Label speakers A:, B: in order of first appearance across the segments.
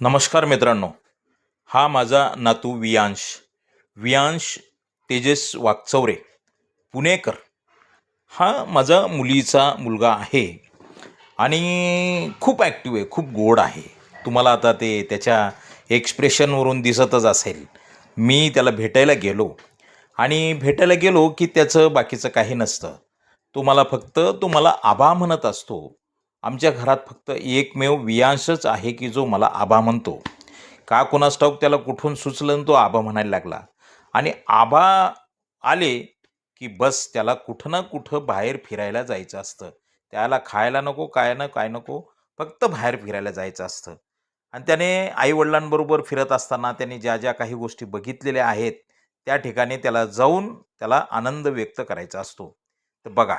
A: नमस्कार मित्रांनो. हा माझा नातू वियांश. वियांश तेजस वाकचौरे पुणेकर. हा माझा मुलीचा मुलगा आहे आणि खूप ॲक्टिव्ह आहे खूप गोड आहे. तुम्हाला आता ते त्याच्या एक्सप्रेशनवरून दिसतच असेल. मी त्याला भेटायला गेलो आणि भेटायला गेलो की त्याचं बाकीचं काही नसतं. तो मला फक्त तो मला आबा म्हणत असतो. आमच्या घरात फक्त एकमेव वियांशच आहे की जो मला आबा म्हणतो. का कोणास ठाऊक त्याला कुठून सुचलं आणि तो आबा म्हणायला लागला. आणि आबा आले की बस त्याला कुठं ना कुठं बाहेर फिरायला जायचं असतं. त्याला खायला नको काय ना काय नको फक्त बाहेर फिरायला जायचं असतं. आणि त्याने आईवडिलांबरोबर फिरत असताना त्याने ज्या ज्या काही गोष्टी बघितलेल्या आहेत त्या ठिकाणी त्याला जाऊन त्याला आनंद व्यक्त करायचा असतो. तर बघा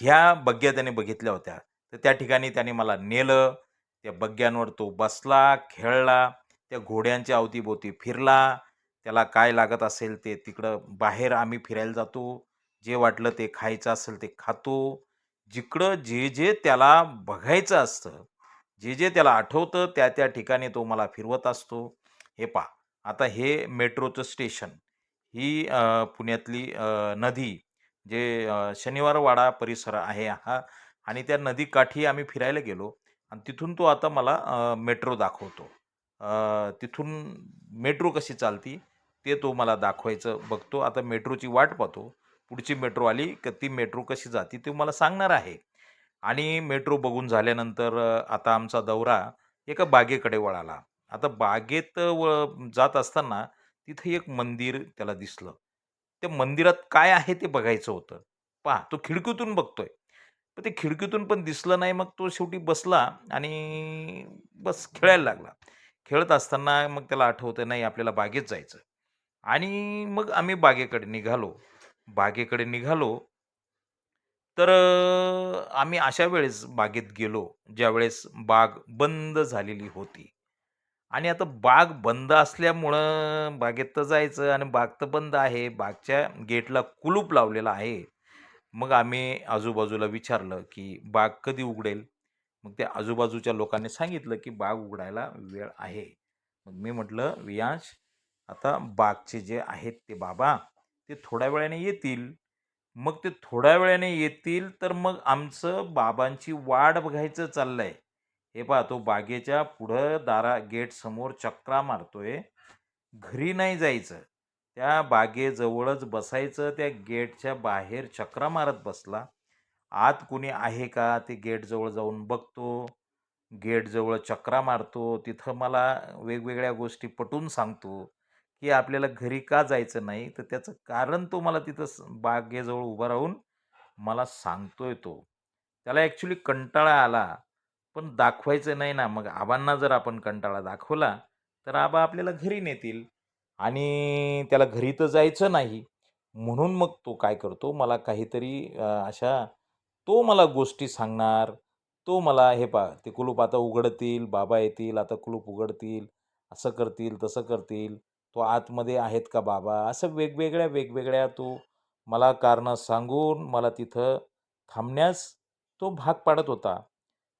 A: ह्या बग्या त्याने बघितल्या होत्या. तर त्या ठिकाणी त्याने मला नेलं त्या बग्ग्यांवर तो बसला खेळला त्या घोड्यांच्या अवतीभोवती फिरला. त्याला काय लागत असेल ते तिकडं बाहेर आम्ही फिरायला जातो. जे वाटलं ते खायचं असेल ते खातो. जिकडं जे जे त्याला बघायचं असतं जे जे त्याला आठवतं त्या त्या ठिकाणी तो मला फिरवत असतो. हे पा आता हे मेट्रोचं स्टेशन ही पुण्यातली नदी जे शनिवारवाडा परिसर आहे हा आणि त्या नदीकाठी आम्ही फिरायला गेलो आणि तिथून तो आता मला मेट्रो दाखवतो. तिथून मेट्रो कशी चालती ते तो मला दाखवायचं बघतो. आता मेट्रोची वाट पाहतो. पुढची मेट्रो आली क ती मेट्रो कशी जाती ते मला सांगणार आहे. आणि मेट्रो बघून झाल्यानंतर आता आमचा दौरा एका बागेकडे वळाला. आता बागेत व जात असताना तिथे एक मंदिर त्याला दिसलं. त्या मंदिरात काय आहे ते बघायचं होतं. पहा तो खिडकीतून बघतोय. पण ते खिडकीतून पण दिसलं नाही. मग तो शेवटी बसला आणि बस खेळायला लागला. खेळत असताना मग त्याला आठवतं नाही आपल्याला बागेत जायचं आणि मग आम्ही बागेकडे निघालो. बागेकडे निघालो. तर आम्ही अशा वेळेस बागेत गेलो ज्यावेळेस बाग बंद झालेली होती. आणि आता बाग बंद असल्यामुळं बागेत तर जायचं आणि बाग तर बंद आहे. बागच्या गेटला कुलूप लावलेला आहे. मग आम्ही आजूबाजूला विचारलं की बाग कधी उघडेल? मग त्या आजूबाजूच्या लोकांनी सांगितलं की बाग उघडायला वेळ आहे. मग मी म्हटलं वियांश आता बागचे जे आहेत ते बाबा ते थोड्या वेळाने येतील. मग ते थोड्या वेळाने येतील तर मग आमचं बाबांची वाट बघायचं चाललं आहे हे पहा तो बागेच्या पुढं दारा गेटसमोर चक्रा मारतोय. घरी नाही जायचं. त्या बागेजवळच बसायचं त्या गेटच्या बाहेर चक्रा मारत बसला. आत कुणी आहे का? ते गेटजवळ जाऊन बघतो. गेटजवळ चक्रा मारतो. तिथं मला वेगवेगळ्या गोष्टी पटून सांगतो की आपल्याला घरी का जायचं नाही? तर त्याचं कारण तो मला तिथं स- बागेजवळ उभा राहून मला सांगतोय तो. त्याला ॲक्च्युली कंटाळा आला पण दाखवायचं नाही ना. मग आबांना जर आपण कंटाळा दाखवला तर आबा आपल्याला घरी नेतील. आणि त्याला घरी तर जायचं नाही. म्हणून मग तो काय करतो मला काहीतरी अशा तो मला गोष्टी सांगणार. तो मला हे पा ते कुलूप आता उघडतील बाबा येतील आता कुलूप उघडतील असं करतील तसं करतील. तो आतमध्ये आहेत का बाबा? असं वेगवेगळ्या वेगवेगळ्या तो मला कारणं सांगून मला तिथं थांबण्यास तो भाग पाडत होता.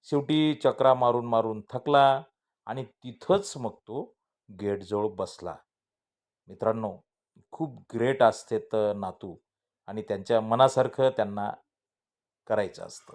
A: शेवटी चक्रा मारून मारून थकला आणि तिथंच मग तो गेटजवळ बसला. मित्रांनो खूप ग्रेट असते तर नातू आणि त्यांच्या मनासारखं त्यांना करायचं असतं.